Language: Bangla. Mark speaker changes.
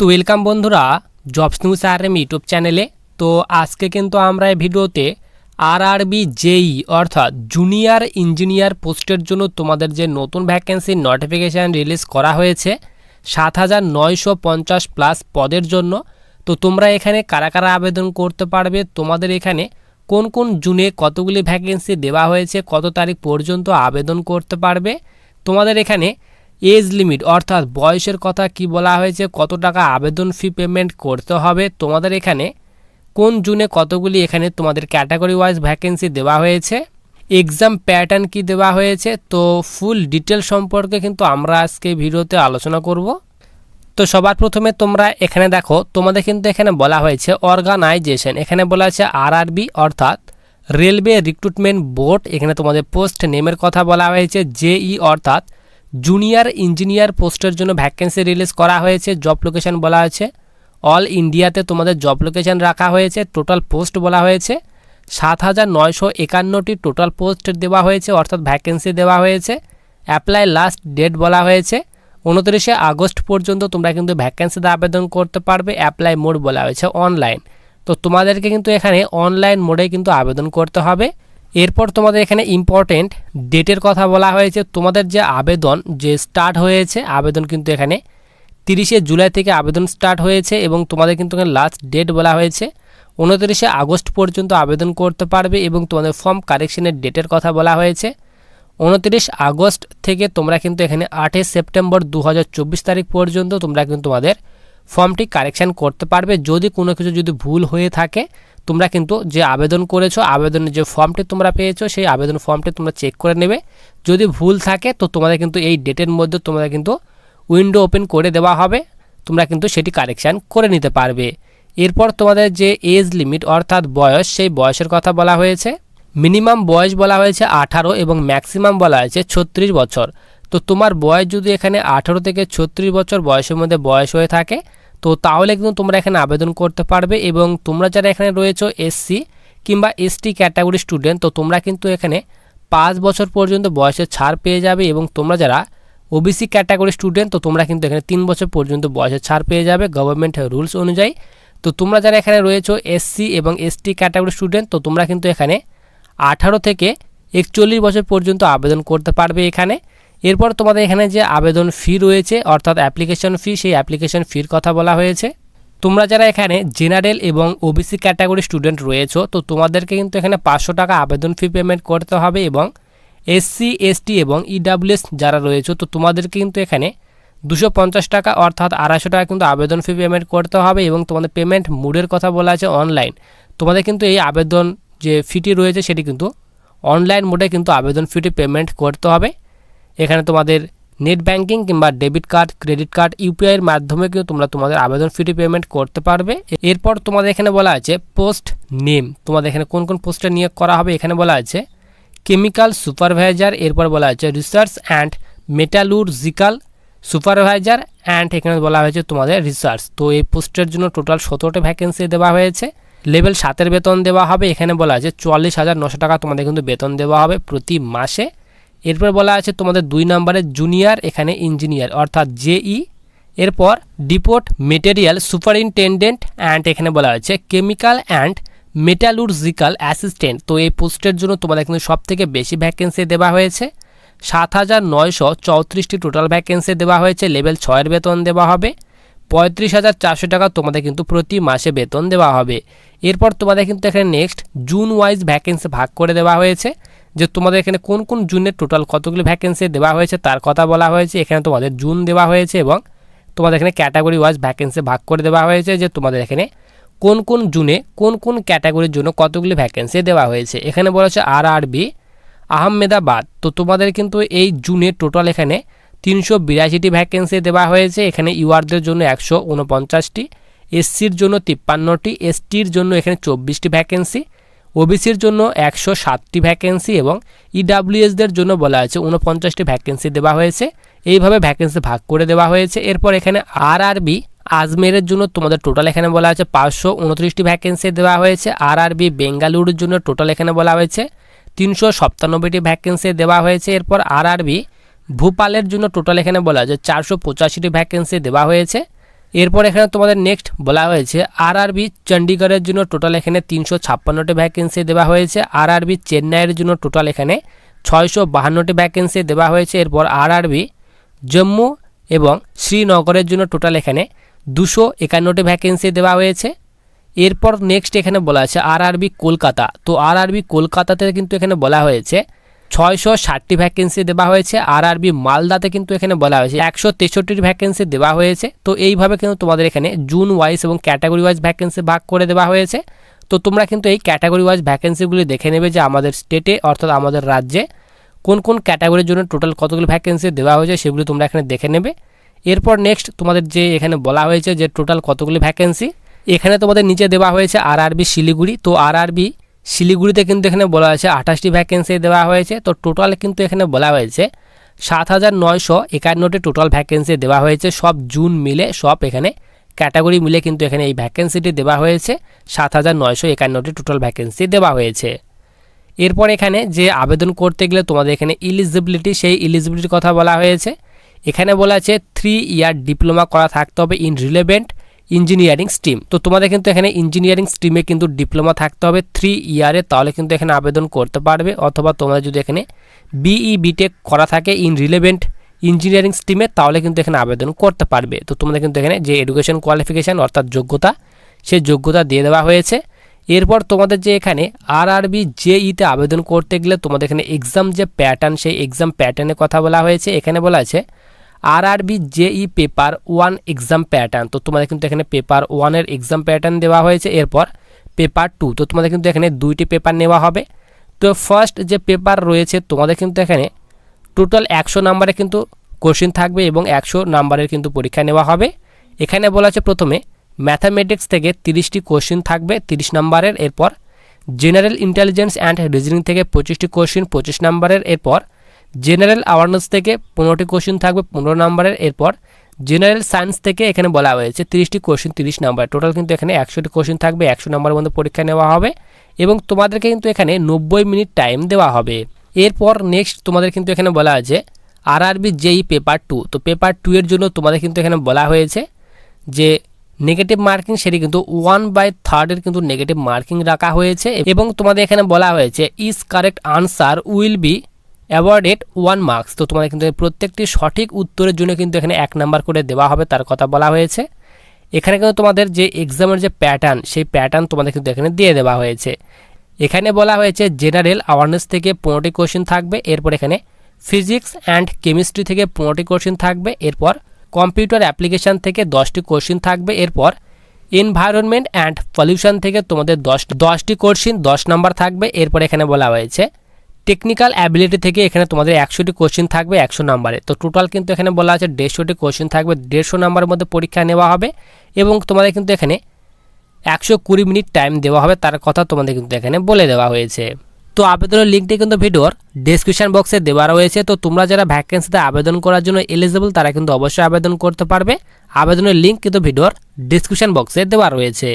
Speaker 1: তো ওয়েলকাম বন্ধুরা জবস নিউজ আর ইউটিউব চ্যানেলে তো আজকে কিন্তু আমরা এই ভিডিওতে আর আরবি জেই অর্থাৎ জুনিয়র ইঞ্জিনিয়ার পোস্টের জন্য তোমাদের যে নতুন ভ্যাকেন্সির নোটিফিকেশান রিলিজ করা হয়েছে, সাত হাজার নয়শো পঞ্চাশ প্লাস পদের জন্য। তো তোমরা এখানে কারা কারা আবেদন করতে পারবে, তোমাদের এখানে কোন কোন জুনে কতগুলি ভ্যাকেন্সি দেওয়া হয়েছে, কত তারিখ পর্যন্ত আবেদন করতে পারবে, তোমাদের এখানে এজ লিমিট, অর্থাৎ বয়সের কথা কি বলা হয়েছে, কত টাকা আবেদন ফি পেমেন্ট করতে হবে, তোমাদের এখানে কোন জুনে কতগুলি এখানে তোমাদের ক্যাটাগরি ওয়াইজ ভ্যাকেন্সি দেওয়া হয়েছে এক্সাম প্যাটার্ন কি দেওয়া হয়েছে, তো ফুল ডিটেল সম্পর্কে কিন্তু আমরা আজকে ভিডিওতে আলোচনা করব। তো সবার প্রথমে তোমরা এখানে দেখো, তোমাদের কিন্তু এখানে বলা হয়েছে অর্গানাইজেশন এখানে বলা আছে আরআরবি অর্থাৎ রেলওয়ে রিক্রুটমেন্ট বোর্ড এখানে তোমাদের পোস্ট নেমের কথা বলা হয়েছে জেই অর্থাৎ জুনিয়র ইঞ্জিনিয়ার পোস্টের জন্য ভ্যাকেন্সি রিলিজ করা হয়েছে, জব লোকেশন বলা হয়েছে। অল ইন্ডিয়াতে তোমাদের জব লোকেশন রাখা হয়েছে, টোটাল পোস্ট বলা হয়েছে। সাত হাজার নয়শো একান্নটি টোটাল পোস্ট দেওয়া হয়েছে, অর্থাৎ ভ্যাকেন্সি দেওয়া হয়েছে। অ্যাপ্লাই লাস্ট ডেট বলা হয়েছে। উনত্রিশে আগস্ট পর্যন্ত তোমরা কিন্তু ভ্যাকেন্সিতে আবেদন করতে পারবে, অ্যাপ্লাই মোড বলা হয়েছে অনলাইন। তো তোমাদেরকে কিন্তু এখানে অনলাইন মোডে কিন্তু আবেদন করতে হবে। এরপর তোমাদের এখানে ইম্পর্টেন্ট ডেটের কথা বলা হয়েছে। তোমাদের যে আবেদন, যে স্টার্ট হয়েছে, আবেদন কিন্তু এখানে তিরিশে জুলাই থেকে আবেদন স্টার্ট হয়েছে এবং তোমাদের কিন্তু এখানে লাস্ট ডেট বলা হয়েছে। উনত্রিশে আগস্ট পর্যন্ত আবেদন করতে পারবে এবং তোমাদের ফর্ম কারেকশনের ডেটের কথা বলা হয়েছে। উনত্রিশ আগস্ট থেকে তোমরা কিন্তু এখানে আটই সেপ্টেম্বর দু হাজার চব্বিশ তারিখ পর্যন্ত তোমরা কিন্তু তোমাদের ফর্মটি কারেকশান করতে পারবে। যদি কোনো কিছু যদি ভুল হয়ে থাকে, তোমরা কিন্তু যে আবেদন করেছ, আবেদনের যে ফর্মটি তোমরা পেয়েছ, সেই আবেদন ফর্মটি তোমরা চেক করে নেবে। যদি ভুল থাকে, তো তোমাদের কিন্তু এই ডেটের মধ্যে তোমাদের কিন্তু উইন্ডো ওপেন করে দেওয়া হবে। তোমরা কিন্তু সেটি কারেকশান করে নিতে পারবে। এরপর তোমাদের যে এজ লিমিট, অর্থাৎ বয়স, সেই বয়সের কথা বলা হয়েছে। মিনিমাম বয়স বলা হয়েছে আঠারো এবং ম্যাক্সিমাম বলা হয়েছে ছত্রিশ বছর। তো তোমার বয়স যদি এখানে আঠারো থেকে ছত্রিশ বছর বয়সের মধ্যে বয়স হয়ে থাকে তো তাহলে কিন্তু তোমরা এখানে আবেদন করতে পারবে এবং তোমরা যারা এখানে রয়েছো এসসি কিংবা এসটি ক্যাটাগরি স্টুডেন্ট তো তোমরা কিন্তু এখানে পাঁচ বছর পর্যন্ত বয়সের ছাড় পেয়ে যাবে এবং তোমরা যারা ওবিসি ক্যাটাগরি স্টুডেন্ট তো তোমরা কিন্তু এখানে তিন বছর পর্যন্ত বয়সের ছাড় পেয়ে যাবে গভর্নমেন্ট রুলস অনুযায়ী। তো তোমরা যারা এখানে রয়েছো এসসি এবং এসটি ক্যাটাগরি স্টুডেন্ট তো তোমরা কিন্তু এখানে আঠারো থেকে একচল্লিশ বছর পর্যন্ত আবেদন করতে পারবে এখানে। এরপর তোমাদের এখানে যে আবেদন ফি রয়েছে, অর্থাৎ অ্যাপ্লিকেশন ফি সেই অ্যাপ্লিকেশন ফির কথা বলা হয়েছে। তোমরা যারা এখানে জেনারেল এবং ওবিসি ক্যাটাগরি স্টুডেন্ট রয়েছো, তো তোমাদেরকে কিন্তু এখানে পাঁচশো টাকা আবেদন ফি পেমেন্ট করতে হবে এবং এসসি এসটি এবং ইডাব্লিউএস যারা রয়েছে, তো তোমাদেরকে কিন্তু এখানে দুশো পঞ্চাশ টাকা, অর্থাৎ আড়াইশো টাকা কিন্তু আবেদন ফি পেমেন্ট করতে হবে এবং তোমাদের পেমেন্ট মুডের কথা বলা আছে অনলাইন তোমাদের কিন্তু এই আবেদন যে ফিটি রয়েছে, সেটি কিন্তু অনলাইন মোডে কিন্তু আবেদন ফিটি পেমেন্ট করতে হবে। এখানে তোমাদের নেট ব্যাঙ্কিং কিংবা ডেবিট কার্ড ক্রেডিট কার্ড ইউপিআইয়ের মাধ্যমে কিন্তু তোমরা তোমাদের আবেদন ফিটি পেমেন্ট করতে পারবে। এরপর তোমাদের এখানে বলা আছে পোস্ট নেম তোমাদের এখানে কোন কোন পোস্টে নিয়োগ করা হবে? এখানে বলা আছে কেমিক্যাল সুপারভাইজার এরপর বলা হয়েছে research and metallurgical supervisor and এখানে বলা হয়েছে তোমাদের রিসার্চ তো এই পোস্টের জন্য টোটাল সতেরোটা ভ্যাকেন্সি দেওয়া হয়েছে। লেভেল সাতের বেতন দেওয়া হবে। এখানে বলা আছে চুয়াল্লিশ হাজার নশো টাকা তোমাদের কিন্তু বেতন দেওয়া হবে প্রতি মাসে। এরপর বলা আছে তোমাদের দুই নম্বরের জুনিয়র এখানে ইঞ্জিনিয়ার অর্থাৎ জেই এরপর ডিপোর্ট মেটেরিয়াল সুপারিনটেন্ডেন্ট অ্যান্ড এখানে বলা হয়েছে কেমিক্যাল অ্যান্ড মেটালুরজিক্যাল অ্যাসিস্ট্যান্ট তো এই পোস্টের জন্য তোমাদের কিন্তু সব থেকে বেশি ভ্যাকেন্সি দেওয়া হয়েছে। সাত হাজার নয়শো চৌত্রিশটি টোটাল ভ্যাকেন্সি দেওয়া হয়েছে লেভেল ছয়ের বেতন দেওয়া হবে। পঁয়ত্রিশ হাজার চারশো টাকা তোমাদের কিন্তু প্রতি মাসে বেতন দেওয়া হবে। এরপর তোমাদের কিন্তু এখানে নেক্সট জুন ওয়াইজ ভ্যাকেন্সি ভাগ করে দেওয়া হয়েছে। যে তোমাদের এখানে কোন কোন জুনের টোটাল কতগুলি ভ্যাকেন্সি দেওয়া হয়েছে, তার কথা বলা হয়েছে। এখানে তোমাদের জুন দেওয়া হয়েছে এবং তোমাদের এখানে ক্যাটাগরি ওয়াইজ ভ্যাকেন্সি ভাগ করে দেওয়া হয়েছে যে তোমাদের এখানে কোন কোন জুনে, কোন কোন ক্যাটাগরির জন্য কতগুলি ভ্যাকেন্সি দেওয়া হয়েছে। এখানে বলা হচ্ছে আর আরবি আহমেদাবাদ। তো তোমাদের কিন্তু এই জুনে টোটাল এখানে তিনশো বিরাশিটি ভ্যাকেন্সি দেওয়া হয়েছে। এখানে ইউআরদের জন্য একশো উনপঞ্চাশটি এসসির জন্য তিপ্পান্নটি এসটির জন্য এখানে চব্বিশটি ভ্যাকেন্সি ওবিসির জন্য একশো সাতটি ভ্যাকেন্সি এবং ইডাব্লিউএসদের জন্য বলা হয়েছে উনপঞ্চাশটি ভ্যাকেন্সি দেওয়া হয়েছে। এইভাবে ভ্যাকেন্সি ভাগ করে দেওয়া হয়েছে। এরপর এখানে আর আরবি আজমেরের জন্য তোমাদের টোটাল এখানে বলা হয়েছে পাঁচশো উনত্রিশটি ভ্যাকেন্সি দেওয়া হয়েছে। আর আরবি বেঙ্গালুরুর জন্য টোটাল এখানে বলা হয়েছে তিনশো সপ্তানব্বইটি ভ্যাকেন্সি দেওয়া হয়েছে। এরপর আর আরবি ভূপালের জন্য টোটাল এখানে বলা হয়েছে চারশো পঁচাশিটি ভ্যাকেন্সি দেওয়া হয়েছে। এরপর এখানে তোমাদের নেক্সট বলা হয়েছে আরআরবি চণ্ডীগড়ের জন্য টোটাল এখানে তিনশো ছাপ্পান্নটি ভ্যাকেন্সি দেওয়া হয়েছে। আর আরআরবি চেন্নাইয়ের জন্য টোটাল এখানে ছয়শো বাহান্নটি ভ্যাকেন্সি দেওয়া হয়েছে। এরপর আরআরবি জম্মু এবং শ্রীনগরের জন্য টোটাল এখানে দুশো একান্নটি ভ্যাকেন্সি দেওয়া হয়েছে। এরপর নেক্সট এখানে বলা আছে আরআরবি কলকাতা। তো আর আরআরবি কলকাতাতে কিন্তু এখানে বলা হয়েছে ছয়শো ষাটটি ভ্যাকেন্সি দেওয়া হয়েছে। আর আরআরবি মালদাতে কিন্তু এখানে বলা হয়েছে, একশো তেষট্টির ভ্যাকেন্সি দেওয়া হয়েছে। তো এইভাবে কিন্তু তোমাদের এখানে জুন ওয়াইজ এবং ক্যাটাগরি ওয়াইজ ভ্যাকেন্সি ভাগ করে দেওয়া হয়েছে। তো তোমরা কিন্তু এই ক্যাটাগরি ওয়াইজ ভ্যাকেন্সিগুলি দেখে নেবে যে আমাদের স্টেটে অর্থাৎ আমাদের রাজ্যে কোন কোন ক্যাটাগরির জন্য টোটাল কতগুলো ভ্যাকেন্সি দেওয়া হয়েছে সেগুলি তোমরা এখানে দেখে নেবে। এরপর নেক্সট তোমাদের যে এখানে বলা হয়েছে যে টোটাল কতগুলি ভ্যাকেন্সি এখানে তোমাদের নিচে দেওয়া হয়েছে আর আরআরবি শিলিগুড়ি। তো আর আরআরবি শিলিগুড়িতে কিন্তু এখানে বলা হয়েছে আঠাশটি ভ্যাকেন্সি দেওয়া হয়েছে। তো টোটাল কিন্তু এখানে বলা হয়েছে সাত হাজার নয়শো একান্নটি টোটাল ভ্যাকেন্সি দেওয়া হয়েছে। সব জুন মিলে সব এখানে ক্যাটাগরি মিলে কিন্তু এখানে এই ভ্যাকেন্সিটি দেওয়া হয়েছে। সাত হাজার নয়শো একান্নটি টোটাল ভ্যাকেন্সি দেওয়া হয়েছে। এরপর এখানে যে আবেদন করতে গেলে তোমাদের এখানে ইলিজিবিলিটি সেই ইলিজিবিলিটির কথা বলা হয়েছে। এখানে বলা আছে থ্রি ইয়ার ডিপ্লোমা করা থাকতে হবে ইন রিলেভেন্ট ইঞ্জিনিয়ারিং স্ট্রিম। তো তোমাদের কিন্তু এখানে ইঞ্জিনিয়ারিং স্ট্রিমে কিন্তু ডিপ্লোমা থাকতে হবে থ্রি ইয়ারে তাহলে কিন্তু এখানে আবেদন করতে পারবে। অথবা তোমাদের যদি এখানে বিই বিটেক করা থাকে ইন রিলেভেন্ট ইঞ্জিনিয়ারিং স্ট্রিমে তাহলে কিন্তু এখানে আবেদন করতে পারবে। তো তোমাদের কিন্তু এখানে যে এডুকেশন কোয়ালিফিকেশান অর্থাৎ যোগ্যতা, সেই যোগ্যতা দিয়ে দেওয়া হয়েছে। এরপর তোমাদের যে এখানে আর আরআরবি জেইতে আবেদন করতে গেলে তোমাদের এখানে এক্সাম যে প্যাটার্ন সেই এক্সাম প্যাটার্নের কথা বলা হয়েছে। এখানে বলা আছে RRB JE paper one exam pattern তো তোমাদের কিন্তু এখানে পেপার ওয়ানের এক্সাম প্যাটার্ন দেওয়া হয়েছে। এরপর পেপার টু তো তোমাদের কিন্তু এখানে দুইটি পেপার নেওয়া হবে। তো ফার্স্ট যে পেপার রয়েছে, তোমাদের কিন্তু এখানে টোটাল একশো নাম্বারে কিন্তু কোশ্চিন থাকবে এবং একশো নাম্বারের কিন্তু পরীক্ষা নেওয়া হবে। এখানে বলা আছে প্রথমে ম্যাথামেটিক্স থেকে তিরিশটি কোশ্চিন থাকবে, তিরিশ নাম্বারের এরপর জেনারেল ইন্টেলিজেন্স অ্যান্ড রিজনিং থেকে পঁচিশটি কোশ্চিন পঁচিশ নাম্বারের এরপর জেনারেল অ্যাওয়ারনেস থেকে পনেরোটি কোশ্চিন থাকবে, পনেরো নম্বরের এরপর জেনারেল সায়েন্স থেকে এখানে বলা হয়েছে তিরিশটি কোশ্চিন তিরিশ নাম্বার টোটাল কিন্তু এখানে একশোটি কোশ্চিন থাকবে, একশো নাম্বারের মধ্যে পরীক্ষা নেওয়া হবে এবং তোমাদেরকে কিন্তু এখানে নব্বই মিনিট টাইম দেওয়া হবে। এরপর নেক্সট তোমাদের কিন্তু এখানে বলা আছে আরআরবি জেই পেপার টু তো পেপার টু এর জন্য তোমাদের কিন্তু এখানে বলা হয়েছে যে নেগেটিভ মার্কিং সেটি কিন্তু ওয়ান বাই থার্ডের কিন্তু নেগেটিভ মার্কিং রাখা হয়েছে এবং তোমাদের এখানে বলা হয়েছে is correct answer will be awarded one marks তো তোমাদের কিন্তু প্রত্যেকটি সঠিক উত্তরের জন্য কিন্তু এখানে এক নাম্বার করে দেওয়া হবে, তার কথা বলা হয়েছে। এখানে কিন্তু তোমাদের যে এক্সামের যে প্যাটার্ন সেই প্যাটার্ন তোমাদের কিন্তু এখানে দিয়ে দেওয়া হয়েছে। এখানে বলা হয়েছে জেনারেল অ্যাওয়ারনেস থেকে পনেরোটি কোশ্চেন থাকবে, এরপর এখানে ফিজিক্স অ্যান্ড কেমিস্ট্রি থেকে পনেরোটি কোশ্চেন থাকবে, এরপর কম্পিউটার অ্যাপ্লিকেশান থেকে দশটি কোশ্চিন থাকবে, এরপর এনভায়রনমেন্ট অ্যান্ড পলিউশন থেকে তোমাদের দশ, দশটি কোশ্চিন দশ নাম্বার থাকবে, এরপর এখানে বলা হয়েছে টেকনিক্যাল অ্যাবিলিটি থেকে এখানে তোমাদের একশোটি কোশ্চিন থাকবে, একশো নাম্বারে। তো টোটাল কিন্তু এখানে বলা আছে দেড়শোটি কোশ্চিন থাকবে, দেড়শো নাম্বারের মধ্যে পরীক্ষা নেওয়া হবে এবং তোমাদের কিন্তু এখানে একশো কুড়ি মিনিট টাইম দেওয়া হবে, তার কথা তোমাদের কিন্তু এখানে বলে দেওয়া হয়েছে। তো আবেদনের লিঙ্কটি কিন্তু ভিডিওর ডেসক্রিপশন বক্সে দেওয়া রয়েছে। তো তোমরা যারা ভ্যাকেন্সিতে আবেদন করার জন্য এলিজিবল তারা কিন্তু অবশ্যই আবেদন করতে পারবে। আবেদনের লিঙ্ক কিন্তু ভিডিওর ডিসক্রিপশন বক্সে দেওয়া রয়েছে।